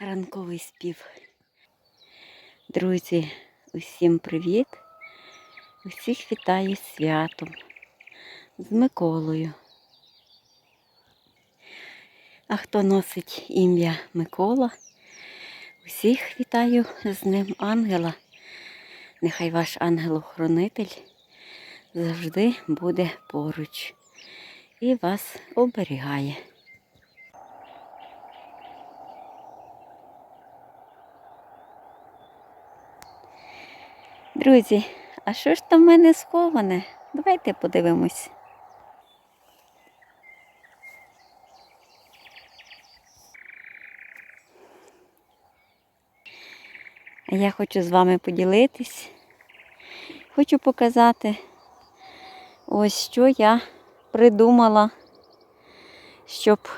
ранковий спів. Друзі, усім привіт! Усіх вітаю з святом, з Миколою. А хто носить ім'я Микола, усіх вітаю з ним ангела. Нехай ваш ангел-охоронитель завжди буде поруч і вас оберігає. Друзі, а що ж там в мене сховане? Давайте подивимось. Я хочу з вами поділитись. Хочу показати ось що я придумала, щоб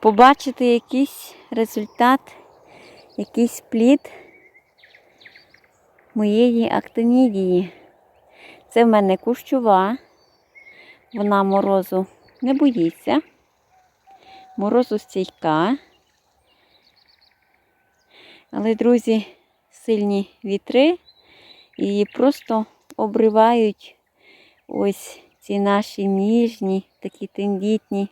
побачити якийсь результат, якийсь плід моєї актинідії. Це в мене кущова, вона морозу не боїться, морозу стійка. Але, друзі, сильні вітри її просто обривають ось ці наші ніжні, такі тендітні.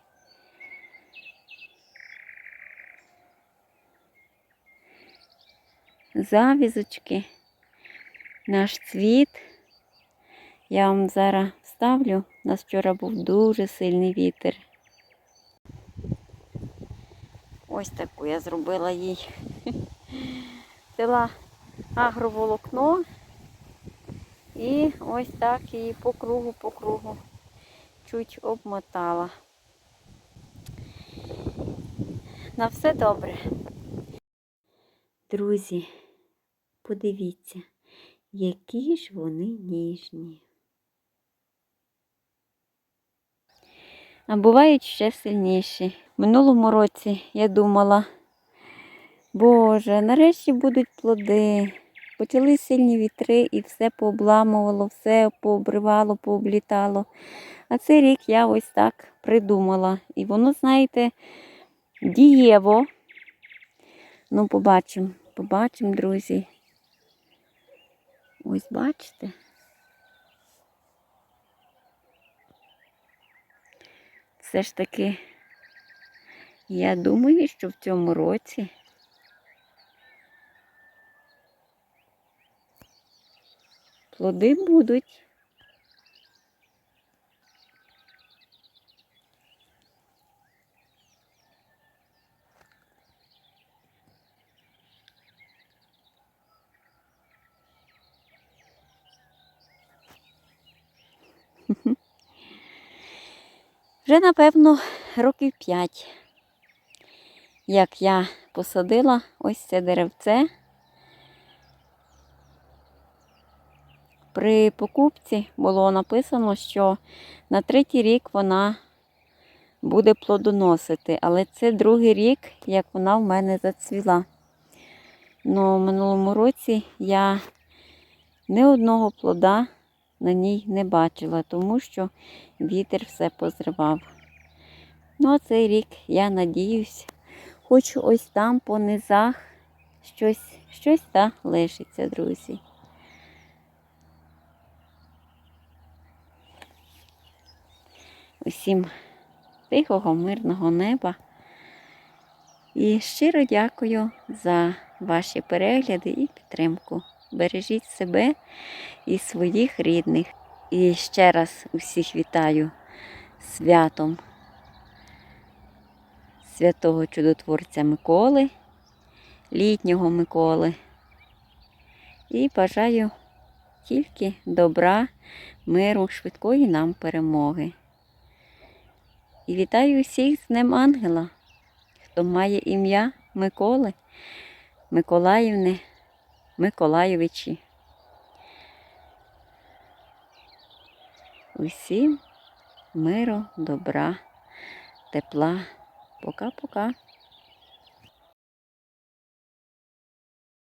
Завізочки, наш цвіт. Я вам зараз вставлю. У нас вчора був дуже сильний вітер. Ось таку я зробила їй. Взяла агроволокно і ось так її по кругу, по кругу чуть обмотала. На все добре. Друзі, подивіться, які ж вони ніжні. А бувають ще сильніші. Минулому році я думала, Боже, нарешті будуть плоди. Почали сильні вітри і все пообламувало, все пообривало, пооблітало. А цей рік я ось так придумала. І воно, знаєте, дієво. Ну, побачимо, побачимо, друзі. Ось бачите. Все ж таки, я думаю, що в цьому році плоди будуть. Вже, напевно, років п'ять, як я посадила ось це деревце. При покупці було написано, що на третій рік вона буде плодоносити, але це другий рік, як вона в мене зацвіла. В минулому році я ні одного плода на ній не бачила, тому що вітер все позривав. Ну, а цей рік я надіюсь, хоч ось там по низах щось, щось та лишиться, друзі. Усім тихого, мирного неба. І щиро дякую за ваші перегляди і підтримку. Бережіть себе і своїх рідних. І ще раз усіх вітаю святом святого чудотворця Миколи, літнього Миколи. І бажаю тільки добра, миру, швидкої нам перемоги. І вітаю усіх з Днем Ангела, хто має ім'я Миколи, Миколаївни, Миколайовичі. Усім миру, добра, тепла. Пока-пока.